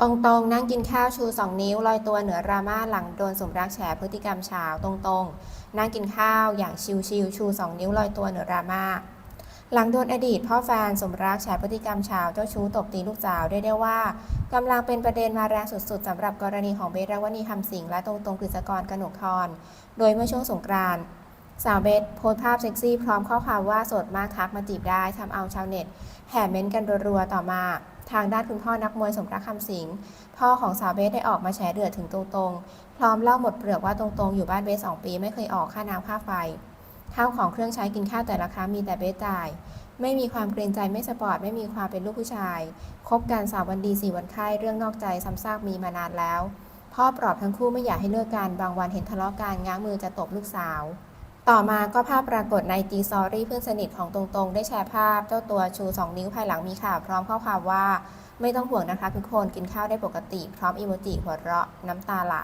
ตรงๆ นั่งกินข้าวชู 2 นิ้วลอยตัวเหนือราม่าหลังโดนสมรักแฉพฤติกรรมเช้าตรงๆ นั่งกินข้าวอย่างชิลๆชู 2 นิ้วลอยตัวเหนือราม่าหลังโดนอดีตพ่อแฟนสมรักแฉพฤติกรรมเช้าเจ้าชู้ตบตีลูกสาวได้ได้ว่ากำลังเป็นประเด็นมาแรงสุดๆสำหรับกรณีของเบสรวณีคำสิงและตรงๆกฤษกรกนกทรโดยเมื่อช่วงสงกรานต์สาวเบสโพสภาพเซ็กซี่พร้อมข้อความว่าสดมากทักมาจีบได้ทำเอาชาวเน็ตแห่เม้นกันรัวๆต่อมา ทางด้านคุณพ่อนักมวยสมรักคำสิงห์พ่อของสาวเบสได้ออกมาแฉเดือดถึงตรงๆ พร้อมเล่าหมดเปลือกว่าตรงๆ อยู่บ้านเบสสองปีไม่เคยออกค่าน้ำค่าไฟ ข้าวของเครื่องใช้กินข้าวแต่ละครั้งมีแต่เบสจ่าย ไม่มีความเกรงใจไม่สปอร์ตไม่มีความเป็นลูกผู้ชาย คบกันสามวันดีสี่วันไข้เรื่องนอกใจซ้ำซากมีมานานแล้ว พ่อปลอบทั้งคู่ไม่อยากให้เลิกกันบางวันเห็นทะเลาะกันง้างมือจะตบลูกสาว ต่อมาก็ภาพปรากฏในจีซอรี่เพื่อนสนิทของตรงๆ ได้แชร์ภาพเจ้าตัวชู 2 นิ้วภายหลังมีข่าวพร้อมข้อความว่า ไม่ต้องห่วงนะคะทุกคนกินข้าวได้ปกติ พร้อมอีโมจิหัวเราะน้ำตาไหล